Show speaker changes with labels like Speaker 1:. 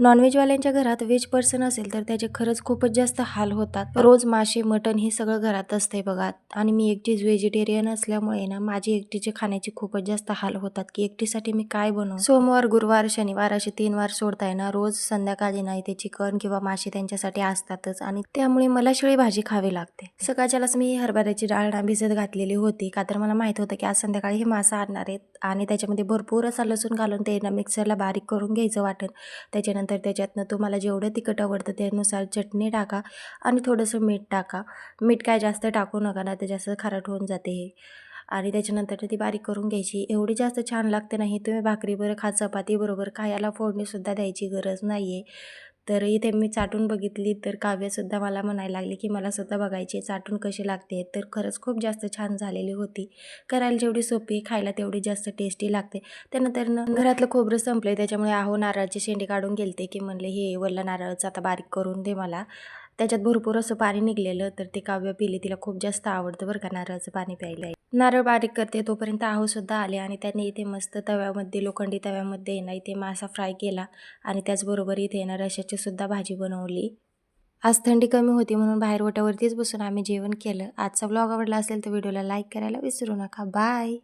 Speaker 1: नॉनव्हेजवाल्यांच्या घरात veg person असेल तर त्याचे खरंच खूपच जास्त हाल होतात. रोज मासे मटण हे सगळं घरात असते बघा. आणि मी एकटीच व्हेजिटेरियन असल्यामुळे ना माझी एकटीचे खाण्याची खूपच जास्त हाल होतात की एकटीसाठी मी काय बनवू? सोमवार गुरुवार शनिवार असे तीन वार सोडताय ना रोज संध्याकाळी नाही ते चिकन किंवा मासे त्यांच्यासाठी असतातच आणि त्यामुळे मला शिळी भाजी खावी लागते. सकाळच्यालाच मी हरभऱ्याची डाळ ना भिजत घातलेली होती. का तर मला माहीत होतं की आज संध्याकाळी हे मासा आणणार आहेत आणि त्याच्यामध्ये भरपूर असा लसूण घालून ते ना मिक्सरला बारीक करून घ्यायचं वाटण. त्याच्यानंतर त्याच्यातनं तुम्हाला जेवढं तिखट आवडतं त्यानुसार चटणी टाका आणि थोडंसं मीठ टाका. मीठ काय जास्त टाकू नका ना ते जास्त खारट होऊन जाते हे. आणि त्याच्यानंतर ती बारीक करून घ्यायची. एवढी जास्त छान लागते नाही तुम्ही भाकरीबरोबर खा चपातीबरोबर खा याला फोडणीसुद्धा द्यायची गरज नाही आहे तर इथे मी चाटून बघितली तर काव्यसुद्धा मला म्हणायला लागली की मला स्वतः बघायची चाटून कशी लागते? तर खरंच खूप जास्त छान झालेली होती. करायला जेवढी सोपी आहे, खायला तेवढी जास्त टेस्टी लागते. त्यानंतर न घरातलं खोबरं संपलं त्याच्यामुळे आहो नारळाची शेंडे काढून गेलते की म्हणले हे वल्ला नारळाचं आता बारीक करून दे मला. त्याच्यात भरपूर असं पाणी निघलेलं तर ते काव्य पिले तिला खूप जास्त आवडतं बरं का नारळाचं पाणी प्यायला. नारळ बारीक करते तोपर्यंत आहोसुद्धा आले आणि त्यांनी इथे मस्त तव्यामध्ये लोखंडी तव्यामध्ये ना इथे मासा फ्राय केला आणि त्याचबरोबर इथे ना सुद्धा भाजी बनवली. आज थंडी कमी होती म्हणून बाहेर ओट्यावरतीच बसून आम्ही जेवण केलं. आजचा ब्लॉग आवडला असेल तर व्हिडिओला लाईक करायला विसरू नका. बाय